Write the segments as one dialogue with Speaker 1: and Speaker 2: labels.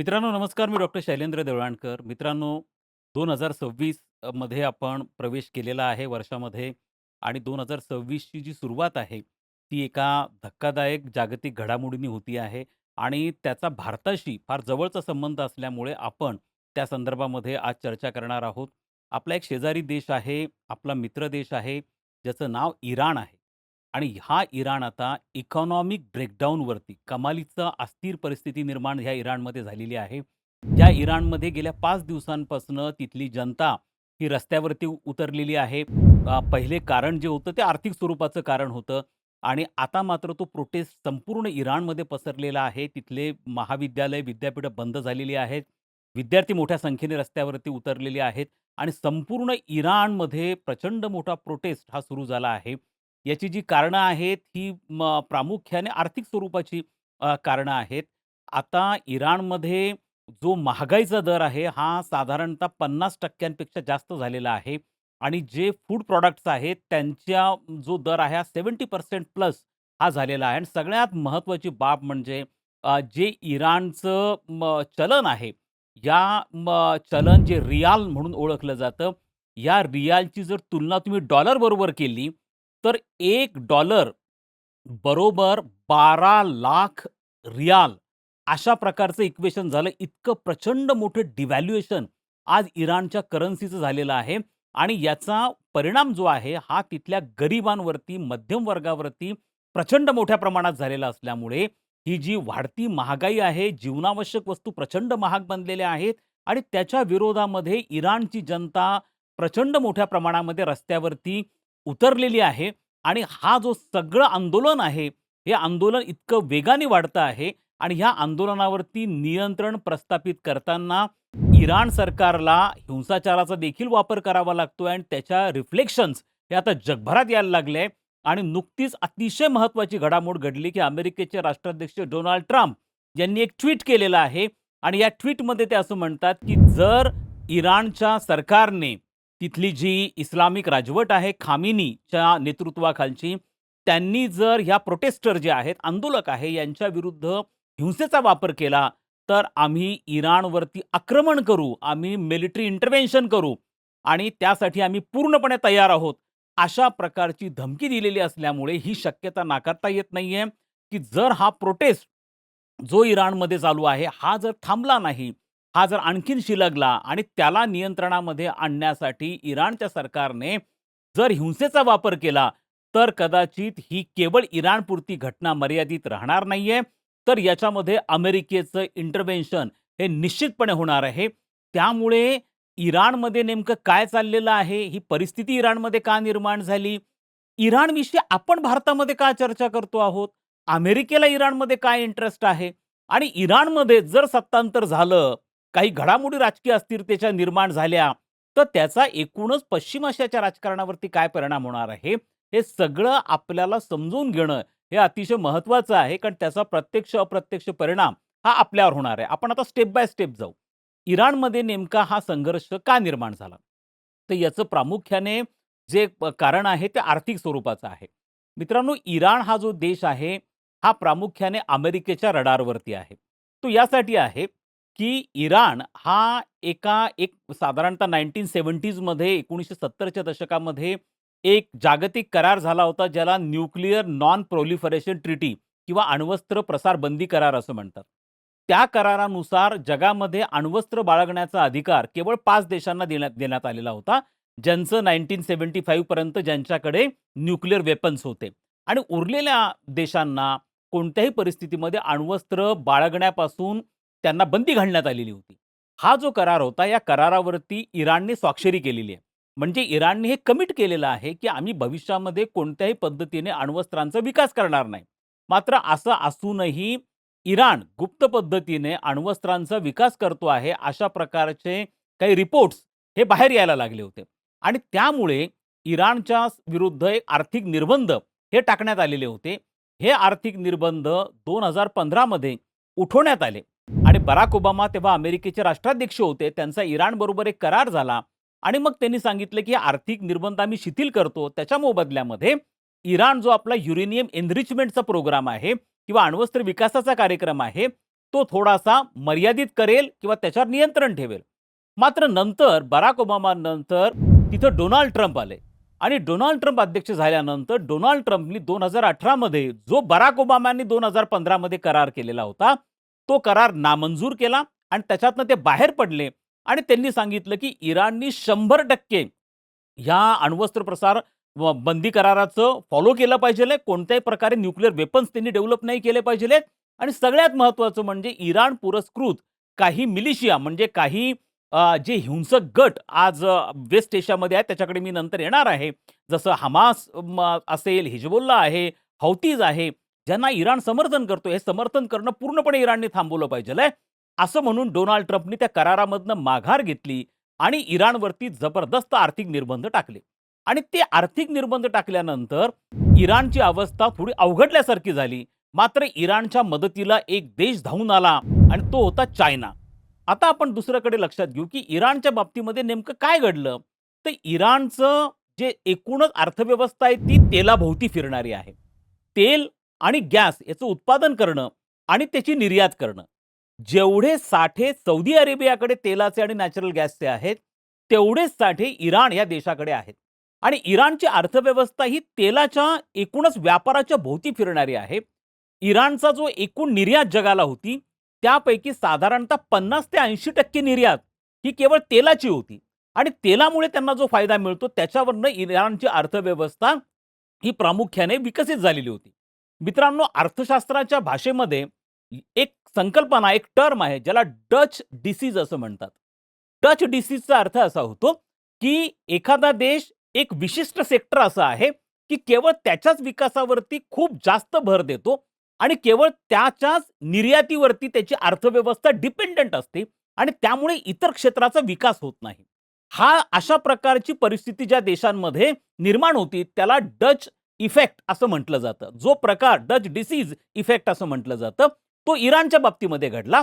Speaker 1: मित्रांनो नमस्कार. मी डॉक्टर शैलेंद्र देवळाणकर. मित्रांनो दोन हजार सव्वीसमध्ये आपण प्रवेश केलेला आहे वर्षामध्ये आणि दोन हजार सव्वीसची जी सुरुवात आहे, ती एका धक्कादायक जागतिक घडामोडींनी होती आहे आणि त्याचा भारताशी फार जवळचा संबंध असल्यामुळे आपण त्या संदर्भामध्ये आज चर्चा करणार आहोत. आपला एक शेजारी देश आहे, आपला मित्र देश आहे, ज्याचं नाव इराण आहे आणि हा इराण आता इकॉनॉमिक ब्रेकडाऊनवरती कमालीचं अस्थिर परिस्थिती निर्माण ह्या इराणमध्ये झालेली आहे. ज्या इराणमध्ये गेल्या पाच दिवसांपासून तिथली जनता ही रस्त्यावरती उतरलेली आहे. पहिले कारण जे होतं ते आर्थिक स्वरूपाचं कारण होतं आणि आता मात्र तो प्रोटेस्ट संपूर्ण इराणमध्ये पसरलेला आहे. तिथले महाविद्यालय, विद्यापीठं बंद झालेली आहेत. विद्यार्थी मोठ्या संख्येने रस्त्यावरती उतरलेले आहेत आणि संपूर्ण इराणमध्ये प्रचंड मोठा प्रोटेस्ट हा सुरू झाला आहे. याची जी कारणं आहेत ही म प्रामुख्याने आर्थिक स्वरूपाची अ, कारणं आहेत. आता इराणमध्ये जो महागाईचा दर आहे, हा साधारणतः 50% जास्त झालेला आहे आणि जे फूड प्रॉडक्ट्स आहेत, त्यांच्या जो दर आहे, हा 70% प्लस हा झालेला आहे आणि सगळ्यात महत्त्वाची बाब म्हणजे अ, जे इराणचं म चलन आहे, या म चलन जे रियाल म्हणून ओळखलं जातं, या रियालची जर तुलना तुम्ही डॉलरबरोबर केली, तर एक डॉलर बरोबर बारा लाख रियाल अशा प्रकारचं इक्वेशन झालं. इतकं प्रचंड मोठं डिव्हॅल्युएशन आज इराणच्या करन्सीचं झालेलं आहे आणि याचा परिणाम जो आहे, हा तिथल्या गरिबांवरती, मध्यम वर्गावरती प्रचंड मोठ्या प्रमाणात झालेला असल्यामुळे ही जी वाढती महागाई आहे, जीवनावश्यक वस्तू प्रचंड महाग बनलेल्या आहेत आणि त्याच्या विरोधामध्ये इराणची जनता प्रचंड मोठ्या प्रमाणामध्ये रस्त्यावरती उतरलेली आहे आणि हा जो सगळं आंदोलन आहे, हे आंदोलन इतकं वेगाने वाढतं आहे आणि ह्या आंदोलनावरती नियंत्रण प्रस्थापित करताना इराण सरकारला हिंसाचाराचा देखील वापर करावा लागतोय आणि त्याच्या रिफ्लेक्शन्स हे आता जगभरात यायला लागले आणि नुकतीच अतिशय महत्त्वाची घडामोड घडली, की अमेरिकेचे राष्ट्राध्यक्ष डोनाल्ड ट्रम्प यांनी एक ट्विट केलेलं आहे. आणि या ट्विटमध्ये ते असं म्हणतात, की जर इराणच्या सरकारने तिथली जी इस्लामिक राजवट आहे खामिनीच्या नेतृत्वाखालची, त्यांनी जर ह्या प्रोटेस्टर जे आहेत, आंदोलक आहे, यांच्या विरुद्ध हिंसेचा वापर केला, तर आम्ही इराणवरती आक्रमण करू, आम्ही मिलिटरी इंटरव्हेन्शन करू आणि त्यासाठी आम्ही पूर्णपणे तयार आहोत. अशा प्रकारची धमकी दिलेली असल्यामुळे ही शक्यता नाकारता येत नाहीये, की जर हा प्रोटेस्ट जो इराणमध्ये चालू आहे, हा जर थांबला नाही, हा जर आणखीन शिलगला आणि त्याला नियंत्रणामध्ये आणण्यासाठी इराणच्या सरकारने जर हिंसेचा वापर केला, तर कदाचित ही केवळ इराणपुरती घटना मर्यादित राहणार नाहीये, तर याच्यामध्ये अमेरिकेचं इंटरव्हेन्शन हे निश्चितपणे होणार आहे. त्यामुळे इराणमध्ये नेमकं काय चाललेलं आहे? ही परिस्थिती इराणमध्ये का निर्माण झाली? इराणविषयी आपण भारतामध्ये का चर्चा करतो आहोत? अमेरिकेला इराणमध्ये काय इंटरेस्ट आहे? आणि इराणमध्ये जर सत्तांतर झालं, काही घडामोडी राजकीय अस्थिरतेच्या निर्माण झाल्या, तर त्याचा एकूणच पश्चिम आशियाच्या राजकारणावरती काय परिणाम होणार आहे? हे सगळं आपल्याला समजून घेणं हे अतिशय महत्त्वाचं आहे. कारण त्याचा प्रत्यक्ष, अप्रत्यक्ष परिणाम हा आपल्यावर होणार आहे. आपण आता स्टेप बाय स्टेप जाऊ. इराणमध्ये नेमका हा संघर्ष का निर्माण झाला? तर याचं प्रामुख्याने जे कारण आहे ते आर्थिक स्वरूपाचं आहे. मित्रांनो, इराण हा जो देश आहे, हा प्रामुख्याने अमेरिकेच्या रडारवरती आहे. तो यासाठी आहे, की इराण हा एका एक साधारणतः 1970s मध्ये 1970च्या दशकामध्ये एक जागतिक करार झाला होता, ज्याला न्यूक्लिअर नॉन प्रोलिफरेशन ट्रिटी किंवा अण्वस्त्र प्रसार बंदी करार असं म्हणतात. त्या करारानुसार जगामध्ये अण्वस्त्र बाळगण्याचा अधिकार केवळ पाच देशांना देण्यात देण्यात आलेला होता. ज्यांचं 1975 पर्यंत ज्यांच्याकडे न्यूक्लिअर वेपन्स होते आणि उरलेल्या देशांना कोणत्याही परिस्थितीमध्ये अण्वस्त्र बाळगण्यापासून त्यांना बंदी घालण्यात आलेली होती. हा जो करार होता, या करारावरती इराणने स्वाक्षरी केलेली आहे. म्हणजे इराणने हे कमिट केलेलं आहे, की आम्ही भविष्यामध्ये कोणत्याही पद्धतीने अण्वस्त्रांचा विकास करणार नाही. मात्र असं असूनही इराण गुप्त पद्धतीने अण्वस्त्रांचा विकास करतो आहे, अशा प्रकारचे काही रिपोर्ट्स हे बाहेर यायला लागले होते आणि त्यामुळे इराणच्या विरुद्ध एक आर्थिक निर्बंध हे टाकण्यात आलेले होते. हे आर्थिक निर्बंध 2015 मध्ये उठवण्यात आले आणि बराक ओबामा तेव्हा अमेरिकेचे राष्ट्राध्यक्ष होते. त्यांचा इराणबरोबर एक करार झाला आणि मग त्यांनी सांगितलं, की आर्थिक निर्बंध आम्ही शिथिल करतो. त्याच्या मोबदल्यामध्ये इराण जो आपला युरेनियम एनरिचमेंटचा प्रोग्राम आहे किंवा अण्वस्त्र विकासाचा कार्यक्रम आहे, तो थोडासा मर्यादित करेल किंवा त्याच्यावर नियंत्रण ठेवेल मात्र नंतर बराक ओबामा नंतर तिथं डोनाल्ड ट्रम्प आले आणि डोनाल्ड ट्रम्प अध्यक्ष झाल्यानंतर डोनाल्ड ट्रम्पनी दोन हजार अठरामध्ये जो बराक ओबामांनी दोन हजार पंधरामध्ये करार केलेला होता तो करार नामंजूर केला आणि त्याच्यातनं ते बाहेर पडले. आणि त्यांनी सांगितलं की इराणनी शंभर टक्के ह्या अण्वस्त्र प्रसार व बंदी कराराचं फॉलो केलं पाहिजे कोणत्याही प्रकारे न्यूक्लिअर वेपन्स त्यांनी डेव्हलप नाही केले पाहिजे आणि सगळ्यात महत्त्वाचं म्हणजे इराण पुरस्कृत काही मिलिशिया म्हणजे काही जे हिंसक गट आज वेस्ट एशियामध्ये आहेत त्याच्याकडे मी नंतर येणार आहे. जसं हमास असेल हिजबुल्ला आहे हौतीज आहे ज्यांना इराण समर्थन करतो हे समर्थन करणं पूर्णपणे इराणने थांबवलं पाहिजे असं म्हणून डोनाल्ड ट्रम्पनी त्या करारामधनं माघार घेतली आणि इराणवरती जबरदस्त आर्थिक निर्बंध टाकले. आणि ते आर्थिक निर्बंध टाकल्यानंतर इराणची अवस्था थोडी अवघडल्यासारखी झाली. मात्र इराणच्या मदतीला एक देश धावून आला आणि तो होता चायना. आता आपण दुसऱ्याकडे लक्षात घेऊ की इराणच्या बाबतीमध्ये नेमकं काय घडलं? तर इराणचं जे एकूणच अर्थव्यवस्था आहे ती तेलाभोवती फिरणारी आहे. तेल आणि गॅस याचं उत्पादन करणं आणि त्याची निर्यात करणं. जेवढे साठे सौदी अरेबियाकडे तेलाचे आणि नॅचरल गॅसचे आहेत तेवढेच साठे इराण या देशाकडे आहेत. आणि इराणची अर्थव्यवस्था ही तेलाच्या एकूणच व्यापाराच्या भोवती फिरणारी आहे. इराणचा जो एकूण निर्यात जगाला होती त्यापैकी साधारणतः पन्नास ते ऐंशी टक्के निर्यात ही केवळ तेलाची होती. आणि तेलामुळे त्यांना जो फायदा मिळतो त्याच्यावरनं इराणची अर्थव्यवस्था ही प्रामुख्याने विकसित झालेली होती. मित्रांनो अर्थशास्त्राच्या भाषेमध्ये एक संकल्पना एक टर्म आहे ज्याला डच डिसीज असं म्हणतात. डच डिसीजचा अर्थ असा होतो की एखादा देश एक विशिष्ट सेक्टर असा आहे की केवळ त्याच्याच विकासावरती खूप जास्त भर देतो आणि केवळ त्याच्याच निर्यातीवरती त्याची अर्थव्यवस्था डिपेंडंट असते आणि त्यामुळे इतर क्षेत्राचा विकास होत नाही. हा अशा प्रकारची परिस्थिती ज्या देशांमध्ये निर्माण होती त्याला डच इफेक्ट असं म्हटलं जातं. जो प्रकार डच डिसीज इफेक्ट असं म्हटलं जातं तो इराणच्या बाबतीमध्ये घडला.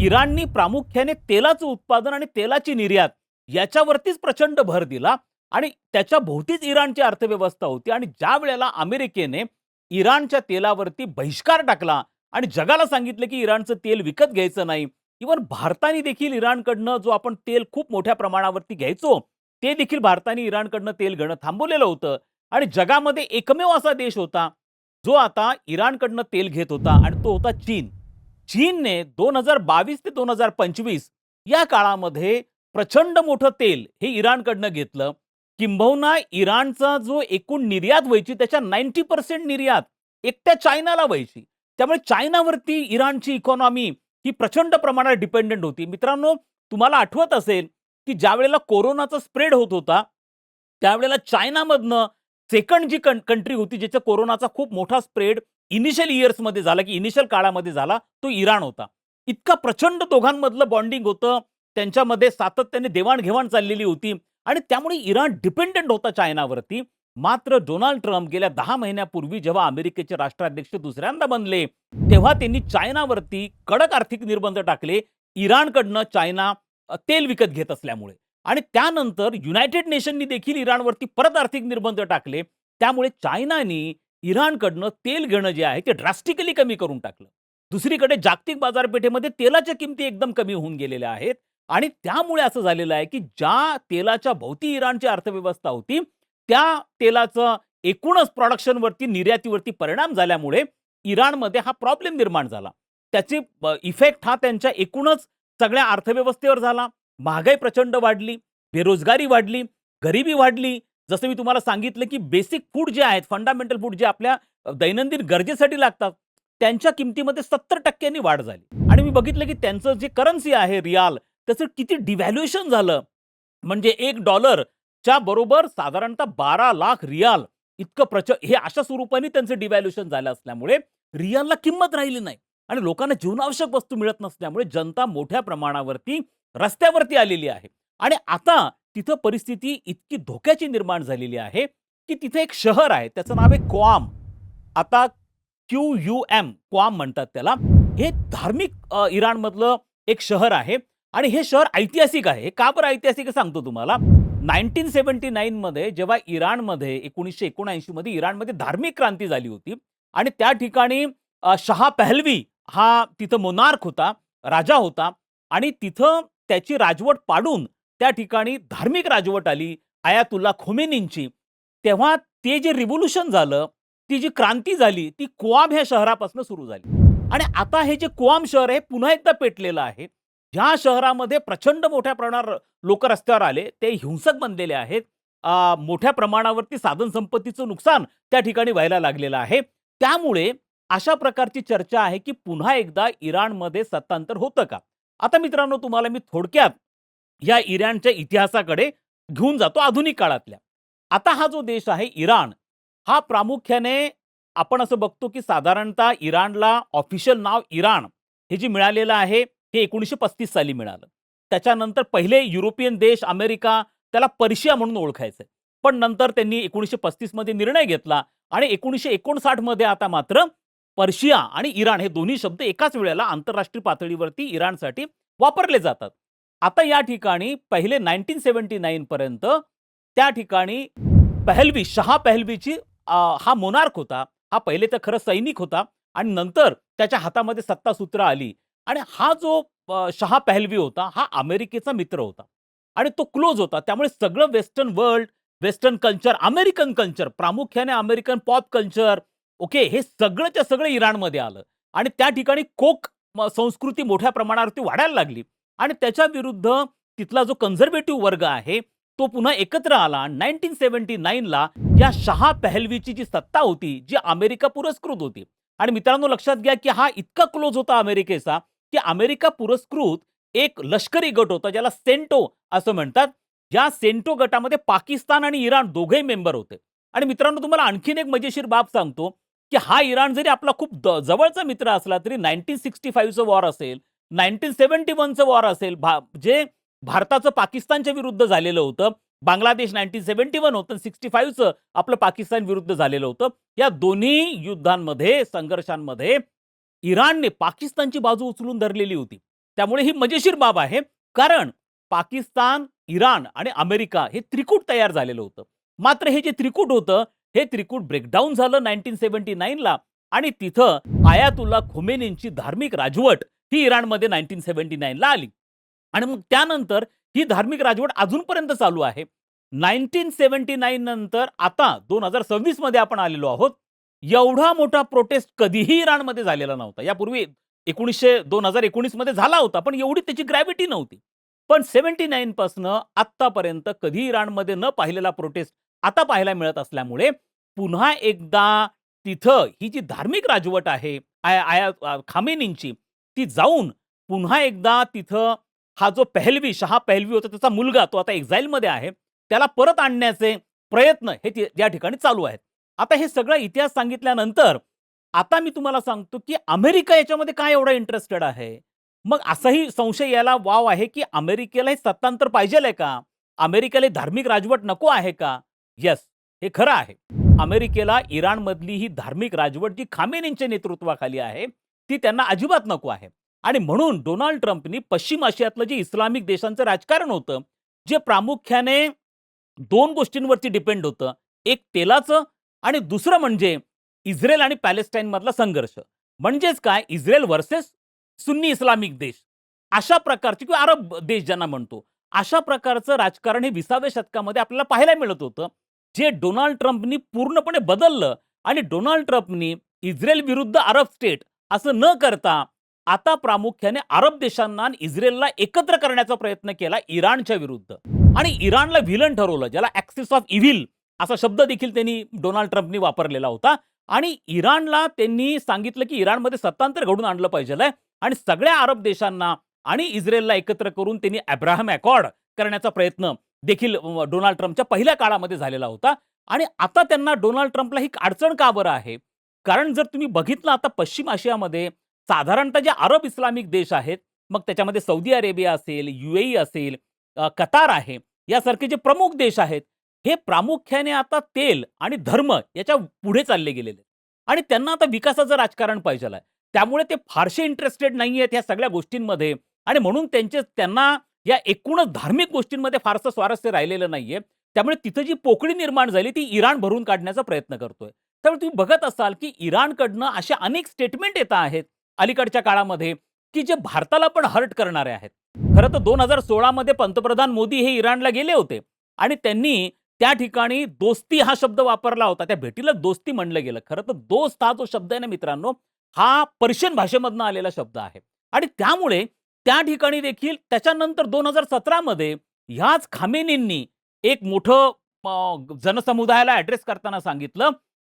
Speaker 1: इराणनी प्रामुख्याने तेलाचं उत्पादन आणि तेलाची निर्यात याच्यावरतीच प्रचंड भर दिला आणि त्याच्या भोवतीच इराणची अर्थव्यवस्था होती आणि ज्या वेळेला अमेरिकेने इराणच्या तेलावरती बहिष्कार टाकला आणि जगाला सांगितलं की इराणचं तेल विकत घ्यायचं नाही इवन भारताने देखील इराणकडनं जो आपण तेल खूप मोठ्या प्रमाणावरती घ्यायचो ते देखील भारताने इराणकडनं तेल घेणं थांबवलेलं होतं. आणि जगामध्ये एकमेव असा देश होता जो आता इराणकडनं तेल घेत होता आणि तो होता चीन. चीनने दोन हजार बावीस ते दोन हजार पंचवीस या काळामध्ये प्रचंड मोठं तेल हे इराणकडनं घेतलं. किंबहुना इराणचा जो एकूण निर्यात व्हायची त्याच्या नाईन्टी पर्सेंट निर्यात एकट्या चायनाला व्हायची. त्यामुळे चायनावरती इराणची इकॉनॉमी ही प्रचंड प्रमाणात डिपेंडंट होती. मित्रांनो तुम्हाला आठवत असेल की ज्या वेळेला कोरोनाचा स्प्रेड होत होता त्यावेळेला चायनामधनं सेकंड जी कंट्री होती ज्याचा कोरोनाचा खूप मोठा स्प्रेड इनिशियल इयर्समध्ये झाला की इनिशियल काळामध्ये झाला तो इराण होता. इतका प्रचंड दोघांमधलं बॉन्डिंग होतं त्यांच्यामध्ये सातत्याने देवाणघेवाण चाललेली होती आणि त्यामुळे इराण डिपेंडंट होता चायनावरती. मात्र डोनाल्ड ट्रम्प गेल्या दहा महिन्यापूर्वी जेव्हा अमेरिकेचे राष्ट्राध्यक्ष दुसऱ्यांदा बनले तेव्हा त्यांनी चायनावरती कडक आर्थिक निर्बंध टाकले. इराणकडनं चायना तेल विकत घेत असल्यामुळे. आणि त्यानंतर युनायटेड नेशननी देखील इराणवरती परत आर्थिक निर्बंध टाकले. त्यामुळे चायनाने इराणकडनं तेल घेणं जे आहे ते ड्रास्टिकली कमी करून टाकलं. दुसरीकडे जागतिक बाजारपेठेमध्ये तेलाच्या किमती एकदम कमी होऊन गेलेल्या आहेत. आणि त्यामुळे असं झालेलं आहे की ज्या तेलाच्या भोवती इराणची अर्थव्यवस्था होती त्या तेलाचं एकूणच प्रोडक्शनवरती निर्यातीवरती परिणाम झाल्यामुळे इराणमध्ये हा प्रॉब्लेम निर्माण झाला. त्याचे इफेक्ट हा त्यांच्या एकूणच सगळ्या अर्थव्यवस्थेवर झाला. महागाई प्रचंड वाढली बेरोजगारी वाढली गरिबी वाढली. जसं मी तुम्हाला सांगितलं की बेसिक फूड जे आहेत फंडामेंटल फूड जे आपल्या दैनंदिन गरजेसाठी लागतात त्यांच्या किमतीमध्ये सत्तर टक्क्यांनी वाढ झाली. आणि मी बघितलं की त्यांचं जे करन्सी आहे रियाल त्याचं किती डिव्हॅल्युएशन झालं. म्हणजे एक डॉलरच्या बरोबर साधारणतः बारा लाख रियाल इतकं प्रच हे अशा स्वरूपाने त्यांचं डिव्हॅल्युएशन झालं असल्यामुळे रियालला किंमत राहिली नाही. आणि लोकांना जीवनावश्यक वस्तू मिळत नसल्यामुळे जनता मोठ्या प्रमाणावरती रस्त्यावरती आलेली आहे. आणि आता तिथं परिस्थिती इतकी धोक्याची निर्माण झालेली आहे की तिथे एक शहर आहे त्याचं नाव आहे क्वाम. आता क्यू यू एम क्वाम म्हणतात त्याला. हे धार्मिक इराणमधलं एक शहर आहे आणि हे शहर ऐतिहासिक आहे. हे का बरं ऐतिहासिक सांगतो तुम्हाला. नाईन्टीन सेवन्टी नाईनमध्ये जेव्हा इराणमध्ये एकोणीसशे एकोणऐंशीमध्ये इराणमध्ये धार्मिक क्रांती झाली होती आणि त्या ठिकाणी शहा पहलवी हा तिथं मोनार्क होता, राजा होता आणि तिथं त्याची राजवट पाडून त्या ठिकाणी धार्मिक राजवट आली आयातुल्ला खोमेनींची. तेव्हा ते जे रिव्होल्युशन झालं, ती जी क्रांती झाली, ती कुआम ह्या शहरापासून सुरू झाली. आणि आता हे जे कुआम शहर आहे पुन्हा एकदा पेटलेलं आहे. ह्या शहरामध्ये प्रचंड मोठ्या प्रमाणावर लोक रस्त्यावर आले. ते हिंसक बनलेले आहेत. मोठ्या प्रमाणावरती साधनसंपत्तीचं नुकसान त्या ठिकाणी व्हायला लागलेलं आहे. त्यामुळे अशा प्रकारची चर्चा आहे, की पुन्हा एकदा इराणमध्ये सत्तांतर होतं का? आता मित्रांनो तुम्हाला मी थोडक्यात या इराणच्या इतिहासाकडे घेऊन जातो आधुनिक काळातल्या. आता हा जो देश आहे इराण, हा प्रामुख्याने आपण असं बघतो, की साधारणतः इराणला ऑफिशियल नाव इराण हे जे मिळालेलं आहे, हे 1935 साली मिळालं. त्याच्यानंतर पहिले युरोपियन देश, अमेरिका त्याला पर्शिया म्हणून ओळखायचं पण नंतर त्यांनी 1935 मध्ये निर्णय घेतला आणि 1959 मध्ये आता मात्र पर्शिया आणि इराण हे दोन्ही शब्द एकाच वेळेला आंतरराष्ट्रीय पातळीवरती इराणसाठी वापरले जातात. आता या ठिकाणी पहिले नाईंटीन सेवन्टी नाईनपर्यंत त्या ठिकाणी पहलवी, शहा पहलवीची हा मोनार्क होता. हा पहिले तर खरं सैनिक होता आणि नंतर त्याच्या हातामध्ये सत्तासूत्र आली आणि हा जो शहा पहलवी होता, हा अमेरिकेचा मित्र होता आणि तो क्लोज होता. त्यामुळे सगळं western world, western culture, American culture, प्रामुख्याने अमेरिकन पॉप कल्चर, ओके, हे सगळंच्या सगळं इराणमध्ये आलं. आणि त्या ठिकाणी कोक संस्कृती मोठ्या प्रमाणावरती वाढायला लागली. आणि त्याच्या विरुद्ध तिथला जो कन्झर्व्हेटिव्ह वर्ग आहे, तो पुन्हा एकत्र आला. 1979 नाईनला या शहा पहलवीची जी सत्ता होती, जी अमेरिका पुरस्कृत होती. आणि मित्रांनो लक्षात घ्या, की हा इतका क्लोज होता अमेरिकेचा, की अमेरिका पुरस्कृत एक लष्करी गट होता, ज्याला सेंटो असं म्हणतात. या सेंटो गटामध्ये पाकिस्तान आणि इराण दोघेही मेंबर होते. आणि मित्रांनो तुम्हाला आणखीन एक मजेशीर बाब सांगतो, की हा इराण जरी आपला खूप द जवळचा मित्र असला तरी नाईन्टीन सिक्स्टी फाईव्हचं वॉर असेल, 1971 वनचं वॉर असेल, भा जे भारताचं पाकिस्तानच्या विरुद्ध झालेलं होतं. बांगलादेश 1971 होतं सिक्स्टी फाईव्हचं आपलं पाकिस्तान विरुद्ध झालेलं होतं. या दोन्ही युद्धांमध्ये, संघर्षांमध्ये इराणने पाकिस्तानची बाजू उचलून धरलेली होती. त्यामुळे ही मजेशीर बाब आहे. कारण पाकिस्तान, इराण आणि अमेरिका हे त्रिकूट तयार झालेलं होतं. मात्र हे जे त्रिकूट होतं, हे त्रिकूट ब्रेकडाउन झालं नाईन्टीन सेव्हन्टी नाईनला आणि तिथं आयातुल्ला खोमेनींची धार्मिक राजवट ही इराणमध्ये 1979 ला आली आणि मग त्यानंतर ही धार्मिक राजवट अजूनपर्यंत चालू आहे. 1979 नंतर आता 2026 मध्ये आपण आलेलो आहोत. एवढा मोठा प्रोटेस्ट कधीही इराणमध्ये झालेला नव्हता. यापूर्वी 1900 2019 मध्ये झाला होता, पण एवढी त्याची ग्रॅव्हिटी नव्हती. पण सेव्हन्टी नाईनपासनं आत्तापर्यंत कधी इराणमध्ये न पाहिलेला प्रोटेस्ट आता पाहायला मिळत असल्यामुळे पुन्हा एकदा तिथं ही जी धार्मिक राजवट आहे आया आया खामेनींची, ती जाऊन पुन्हा एकदा तिथं हा जो पहलवी, शहा पहलवी होता त्याचा मुलगा तो आता एक्झाईलमध्ये आहे. त्याला परत आणण्याचे प्रयत्न हे या ठिकाणी चालू आहेत. आता हे सगळं इतिहास सांगितल्यानंतर आता मी तुम्हाला सांगतो, की अमेरिका याच्यामध्ये काय एवढा इंटरेस्टेड आहे? मग असाही संशय यायला वाव आहे, की अमेरिकेला हे सत्तांतर पाहिजेल आहे का? अमेरिकेला धार्मिक राजवट नको आहे का? येस, हे खरं आहे. अमेरिकेला इराणमधली ही धार्मिक राजवट जी खामेनींच्या नेतृत्वाखाली आहे, ती त्यांना अजिबात नको आहे. आणि म्हणून डोनाल्ड ट्रम्पनी पश्चिम आशियातलं जे इस्लामिक देशांचं राजकारण होतं, जे प्रामुख्याने दोन गोष्टींवरती डिपेंड होतं. एक तेलाचं आणि दुसरं म्हणजे इस्रायल आणि पॅलेस्टाईनमधला संघर्ष. म्हणजेच काय इस्रायल वर्सेस सुन्नी इस्लामिक देश. अशा प्रकारची किंवा अरब देश ज्यांना म्हणतो. अशा प्रकारचं राजकारण हे 20व्या शतकामध्ये आपल्याला पाहायला मिळत होतं. जे डोनाल्ड ट्रम्पनी पूर्णपणे बदललं आणि डोनाल्ड ट्रम्पनी इस्रायल विरुद्ध अरब स्टेट असं न करता आता प्रामुख्याने अरब देशांना आणि इस्रायलला एकत्र करण्याचा प्रयत्न केला इराणच्या विरुद्ध. आणि इराणला व्हिलन ठरवलं, ज्याला ॲक्सिस ऑफ इव्हिल असा शब्द देखील त्यांनी डोनाल्ड ट्रम्पनी वापरलेला होता. आणि इराणला त्यांनी सांगितलं, की इराणमध्ये सत्तांतर घडून आणलं पाहिजे आणि सगळ्या अरब देशांना आणि इस्रायलला एकत्र करून त्यांनी अब्राहम अकॉर्ड करण्याचा प्रयत्न देखील डोनाल्ड ट्रम्पच्या पहिल्या काळामध्ये झालेला होता आणि आता त्यांना डोनाल्ड ट्रम्पला ही अडचण का बरं आहे? कारण जर तुम्ही बघितलं आता पश्चिम आशियामध्ये साधारणतः जे अरब इस्लामिक देश आहेत, मग त्याच्यामध्ये सौदी अरेबिया असेल, युएई असेल, कतार आहे, यासारखे जे प्रमुख देश आहेत, हे प्रामुख्याने आता तेल आणि धर्म याच्यापुढे चालले गेलेले आणि त्यांना आता विकासाचं राजकारण पाहिजे आहे. त्यामुळे ते फारसे इंटरेस्टेड नाही आहेत ह्या सगळ्या गोष्टींमध्ये आणि म्हणून त्यांचे त्यांना या एकूणच धार्मिक गोष्टींमध्ये फारसं स्वारस्य राहिलेलं नाहीये. त्यामुळे तिथं जी पोकळी निर्माण झाली ती इराण भरून काढण्याचा प्रयत्न करतोय. त्यामुळे तुम्ही बघत असाल, की इराणकडनं अशा अनेक स्टेटमेंट येत आहेत, अलीकडच्या काळामध्ये की जे भारताला पण हर्ट करणारे आहेत खरं तर दोन हजार सोळामध्ये पंतप्रधान मोदी हे इराणला गेले होते आणि त्यांनी त्या ठिकाणी दोस्ती हा शब्द वापरला होता त्या भेटीला दोस्ती म्हणलं गेलं खरं तर दोस्त हा जो शब्द आहे ना मित्रांनो हा पर्शियन भाषेमधनं आलेला शब्द आहे आणि त्यामुळे त्या ठिकाणी देखील त्याच्यानंतर दोन हजार सतरामध्ये ह्याच खामेनींनी एक मोठं जनसमुदायाला ॲड्रेस करताना सांगितलं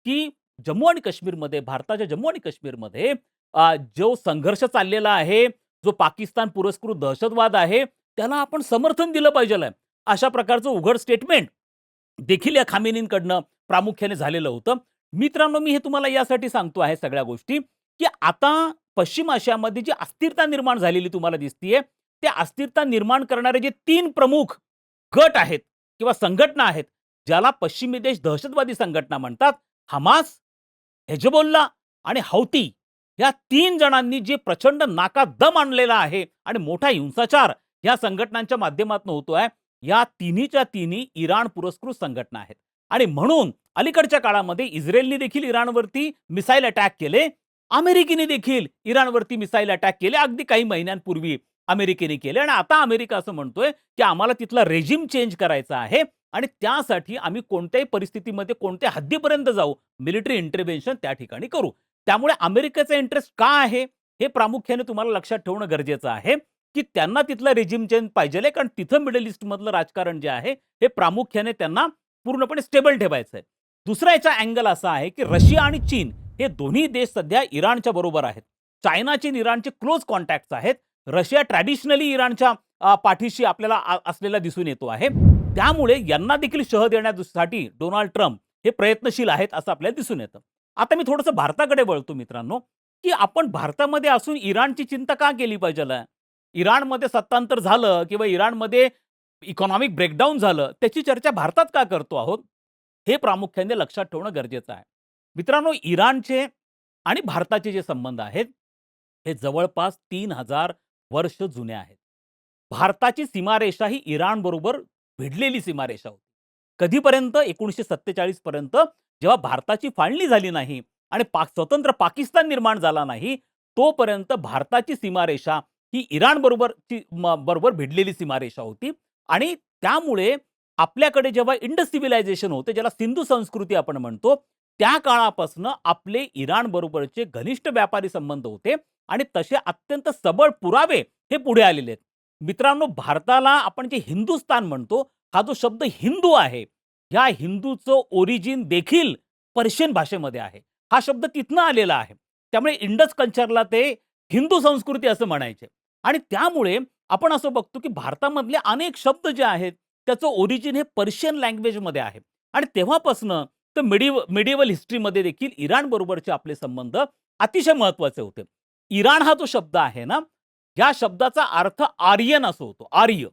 Speaker 1: की जम्मू आणि काश्मीरमध्ये भारताच्या जम्मू आणि काश्मीरमध्ये जो संघर्ष चाललेला आहे जो पाकिस्तान पुरस्कृत दहशतवाद आहे त्याला आपण समर्थन दिलं पाहिजे अशा प्रकारचं उघड स्टेटमेंट देखील या खामेनींकडनं प्रामुख्याने झालेलं होतं. मित्रांनो मी हे तुम्हाला यासाठी सांगतो आहे सगळ्या गोष्टी. की आता पश्चिम आशियामध्ये जी अस्थिरता निर्माण झालेली तुम्हाला दिसतीये त्या अस्थिरता निर्माण करणारे जे तीन प्रमुख गट आहेत किंवा संघटना आहेत ज्याला पश्चिमी देश दहशतवादी संघटना म्हणतात हमास हेजबोल्ला आणि हौती या तीन जणांनी जे प्रचंड नाका दम आणलेला आहे आणि मोठा हिंसाचार या संघटनांच्या माध्यमातून होतो आहे या तिन्हीच्या तिन्ही इराण पुरस्कृत संघटना आहेत. आणि म्हणून अलीकडच्या काळामध्ये इस्रायलने देखील इराणवरती मिसाईल अटॅक केले अमेरिकेने देखील इराणवरती मिसाईल अटॅक केले अगदी काही महिन्यांपूर्वी अमेरिकेने केले. आणि आता अमेरिका असं म्हणतोय की आम्हाला तिथला रेजिम चेंज करायचा आहे आणि त्यासाठी आम्ही कोणत्याही परिस्थितीमध्ये कोणत्या हद्दीपर्यंत जाऊ मिलिटरी इंटरव्हेन्शन त्या ठिकाणी करू. त्यामुळे अमेरिकेचा इंटरेस्ट का आहे? हे प्रामुख्याने तुम्हाला लक्षात ठेवणं गरजेचं आहे की त्यांना तिथला रेजिम चेंज पाहिजे कारण तिथं मिडल ईस्टमधलं राजकारण जे आहे हे प्रामुख्याने त्यांना पूर्णपणे स्टेबल ठेवायचं आहे दुसरा याचा अँगल असा आहे की रशिया आणि चीन हे दोन्ही देश सध्या इराणच्या बरोबर आहेत. चायनाचे इराणचे क्लोज कॉन्टॅक्ट्स आहेत. रशिया ट्रॅडिशनली इराणच्या पाठीशी आपल्याला असलेला दिसून येतो आहे. त्यामुळे यांना देखील शह देण्यासाठी डोनाल्ड ट्रम्प हे प्रयत्नशील आहेत असं आपल्याला दिसून येतं. आता मी थोडंसं भारताकडे वळतो मित्रांनो की आपण भारतामध्ये असून इराणची चिंता का केली पाहिजे? इराणमध्ये सत्तांतर झालं किंवा इराणमध्ये इकॉनॉमिक ब्रेकडाऊन झालं त्याची चर्चा भारतात का करतो आहोत? हे प्रामुख्याने लक्षात ठेवणं गरजेचं आहे. मित्रांनो इराणचे आणि भारताचे जे संबंध आहेत हे जवळपास तीन हजार वर्ष जुने आहेत. भारताची सीमारेषा ही इराणबरोबर भिडलेली सीमारेषा होती. कधीपर्यंत? एकोणीसशे सत्तेचाळीस पर्यंत. जेव्हा भारताची फाळणी झाली नाही आणि पाक स्वतंत्र पाकिस्तान निर्माण झाला नाही तोपर्यंत भारताची सीमारेषा ही इराणबरोबरची बरोबर भिडलेली सीमारेषा होती. आणि त्यामुळे आपल्याकडे जेव्हा इंड सिव्हिलायझेशन होते ज्याला सिंधू संस्कृती आपण म्हणतो त्या काळापासून आपले इराण बरोबरचे घनिष्ठ व्यापारी संबंध होते आणि तसे अत्यंत सबळ पुरावे हे पुढे आलेले आहेत. मित्रांनो भारताला आपण जे हिंदुस्तान म्हणतो हा जो शब्द हिंदू आहे ह्या हिंदूचं ओरिजिन देखील पर्शियन भाषेमध्ये आहे. हा शब्द तिथनं आलेला आहे. त्यामुळे इंडस कल्चरला ते हिंदू संस्कृती असं म्हणायचे. आणि त्यामुळे आपण असं बघतो की भारतामधले अनेक शब्द जे आहेत त्याचं ओरिजिन हे पर्शियन लँग्वेजमध्ये आहे. आणि तेव्हापासनं तर मिडिव मिडिवल हिस्ट्रीमध्ये देखील इराण बरोबरचे आपले संबंध अतिशय महत्त्वाचे होते. इराण हा जो शब्द आहे ना या शब्दाचा अर्थ आर्यन असं होतो आर्य.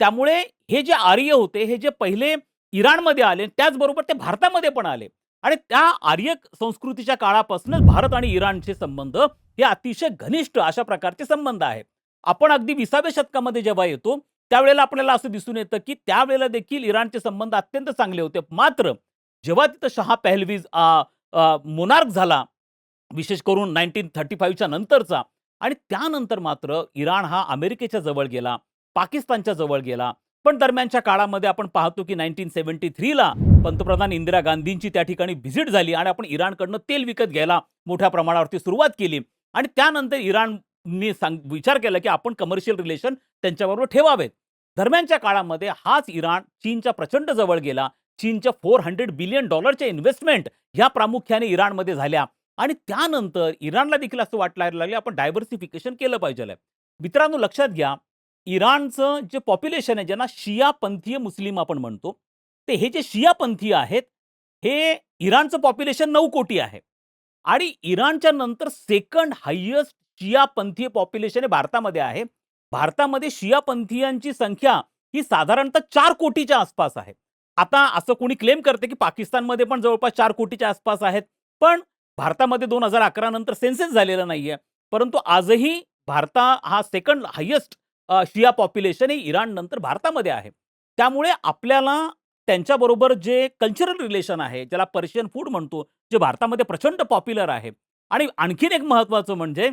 Speaker 1: त्यामुळे हे जे आर्य होते हे जे पहिले इराणमध्ये आले त्याचबरोबर ते भारतामध्ये पण आले. आणि त्या आर्य संस्कृतीच्या काळापासूनच भारत आणि इराणचे संबंध हे अतिशय घनिष्ठ अशा प्रकारचे संबंध आहेत. आपण अगदी विसाव्या शतकामध्ये जेव्हा येतो त्यावेळेला आपल्याला असं दिसून येतं की त्यावेळेला देखील इराणचे संबंध अत्यंत चांगले होते. मात्र जेव्हा तिथं शहा पहलवीज मोनार्क झाला विशेष करून नाईन्टीन थर्टी फाईव्हच्या नंतरचा आणि त्यानंतर मात्र इराण हा अमेरिकेच्या जवळ गेला पाकिस्तानच्या जवळ गेला. पण दरम्यानच्या काळामध्ये आपण पाहतो की नाईन्टीन सेव्हन्टी थ्रीला पंतप्रधान इंदिरा गांधींची त्या ठिकाणी व्हिजिट झाली आणि आपण इराणकडनं तेल विकत घ्यायला मोठ्या प्रमाणावरती सुरुवात केली. आणि त्यानंतर इराणनी सांग विचार केला की आपण कमर्शियल रिलेशन त्यांच्याबरोबर ठेवावेत. दरम्यानच्या काळामध्ये हाच इराण चीनच्या प्रचंड जवळ गेला. चीनच्या फोर हंड्रेड बिलियन डॉलरच्या इन्व्हेस्टमेंट ह्या प्रामुख्याने इराणमध्ये झाल्या. आणि त्यानंतर इराणला देखील असं वाटायला लागले आपण डायव्हर्सिफिकेशन केलं पाहिजे. मित्रांनो लक्षात घ्या इराणचं जे पॉप्युलेशन आहे ज्यांना शिया पंथीय मुस्लिम आपण म्हणतो ते हे जे शिया पंथीय आहेत हे इराणचं पॉप्युलेशन नऊ कोटी आहे. आणि इराणच्या नंतर सेकंड हायेस्ट शिया पंथीय पॉप्युलेशन हे भारतामध्ये आहे. भारतामध्ये शिया पंथीयांची संख्या ही साधारणतः चार कोटीच्या आसपास आहे. आता असं कोणी क्लेम करते की पाकिस्तानमध्ये पण जवळपास चार कोटीच्या आसपास आहेत. पण भारतामध्ये दोन हजार अकरा नंतर सेन्सेस झालेला नाहीये. परंतु आजही भारता हा सेकंड हायेस्ट शिया पॉप्युलेशन हे इराण नंतर भारतामध्ये आहे. त्यामुळे आपल्याला त्यांच्याबरोबर जे कल्चरल रिलेशन आहे ज्याला पर्शियन फूड म्हणतो जे भारतामध्ये प्रचंड पॉप्युलर आहे. आणि आणखीन एक महत्त्वाचं म्हणजे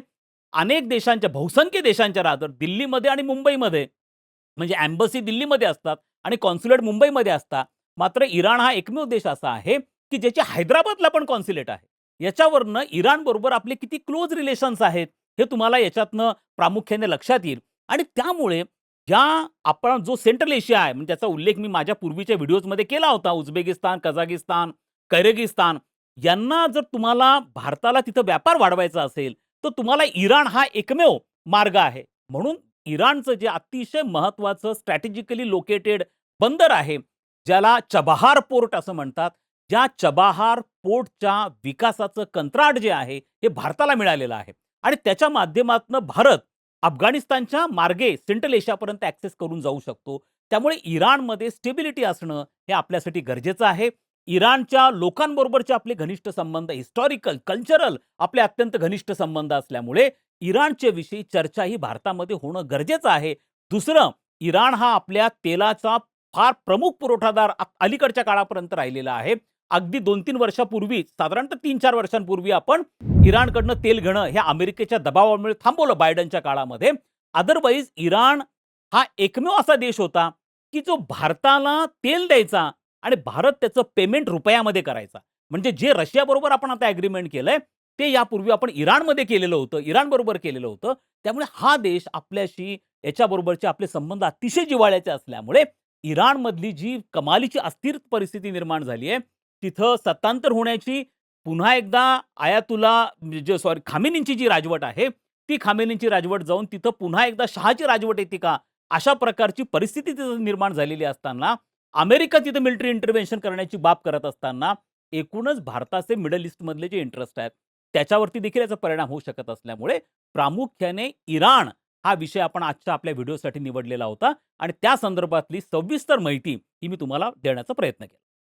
Speaker 1: अनेक देशांच्या बहुसंख्य देशांच्या राहतात दिल्लीमध्ये आणि मुंबईमध्ये म्हणजे अँबसी दिल्लीमध्ये असतात आणि कॉन्स्युलेट मुंबईमध्ये असतात. मात्र इराण हा एकमेव देश असा आहे की ज्याचे हैदराबादला पण कॉन्सिलेट आहे. याच्यावरनं इराणबरोबर आपले किती क्लोज रिलेशन्स आहेत हे तुम्हाला याच्यातनं प्रामुख्याने लक्षात येईल. आणि त्यामुळे ज्या आपण जो सेंट्रल एशिया आहे म्हणजे त्याचा उल्लेख मी माझ्या पूर्वीच्या व्हिडिओजमध्ये केला होता उझबेकिस्तान कझागिस्तान कैरेगिस्तान यांना जर तुम्हाला भारताला तिथं व्यापार वाढवायचा असेल तर तुम्हाला इराण हा एकमेव मार्ग आहे. म्हणून इराणचं जे अतिशय महत्त्वाचं स्ट्रॅटेजिकली लोकेटेड बंदर आहे ज्याला चबाहार पोर्ट असं म्हणतात ज्या चबाहार पोर्टच्या विकासाचं कंत्राट जे आहे हे भारताला मिळालेलं आहे. आणि त्याच्या माध्यमातून भारत अफगाणिस्तानच्या मार्गे सेंट्रल एशियापर्यंत ॲक्सेस करून जाऊ शकतो. त्यामुळे इराणमध्ये स्टेबिलिटी असणं हे आपल्यासाठी गरजेचं आहे. इराणच्या लोकांबरोबरचे आपले घनिष्ठ संबंध हिस्टॉरिकल कल्चरल आपले अत्यंत घनिष्ठ संबंध असल्यामुळे इराणच्या विषयी चर्चा ही भारतामध्ये होणं गरजेचं आहे. दुसरं इराण हा आपल्या तेलाचा फार प्रमुख पुरवठादार अलीकडच्या काळापर्यंत राहिलेला आहे. अगदी दोन तीन वर्षापूर्वी साधारणतः तीन चार वर्षांपूर्वी आपण इराणकडनं तेल घेणं हे अमेरिकेच्या दबावामुळे थांबवलं बायडनच्या काळामध्ये. अदरवाईज इराण हा एकमेव असा देश होता की जो भारताला तेल द्यायचा आणि भारत त्याचं पेमेंट रुपयामध्ये करायचा. म्हणजे जे रशियाबरोबर आपण आता ॲग्रीमेंट केलंय ते यापूर्वी आपण इराणमध्ये केलेलं होतं इराणबरोबर केलेलं होतं. त्यामुळे हा देश आपल्याशी याच्याबरोबरचे आपले संबंध अतिशय जिव्हाळ्याचे असल्यामुळे इराणमधली जी कमालीची अस्थिर परिस्थिती निर्माण झाली आहे तिथं सत्तांतर होण्याची पुन्हा एकदा आयातुला जे सॉरी खामेनींची जी राजवट आहे ती खामेनींची राजवट जाऊन तिथं पुन्हा एकदा शहाची राजवट येते का अशा प्रकारची परिस्थिती तिथं निर्माण झालेली असताना अमेरिका तिथं मिलिटरी इंटरव्हेन्शन करण्याची बाब करत असताना एकूणच भारताचे मिडल ईस्टमधले जे इंटरेस्ट आहेत त्याच्यावरती देखील याचा परिणाम होऊ शकत असल्यामुळे प्रामुख्याने इराण हा विषय आपण आजच्या आपल्या व्हिडिओसाठी निवडलेला होता आणि त्या संदर्भातली सविस्तर माहिती ही मी तुम्हाला देण्याचा प्रयत्न केला.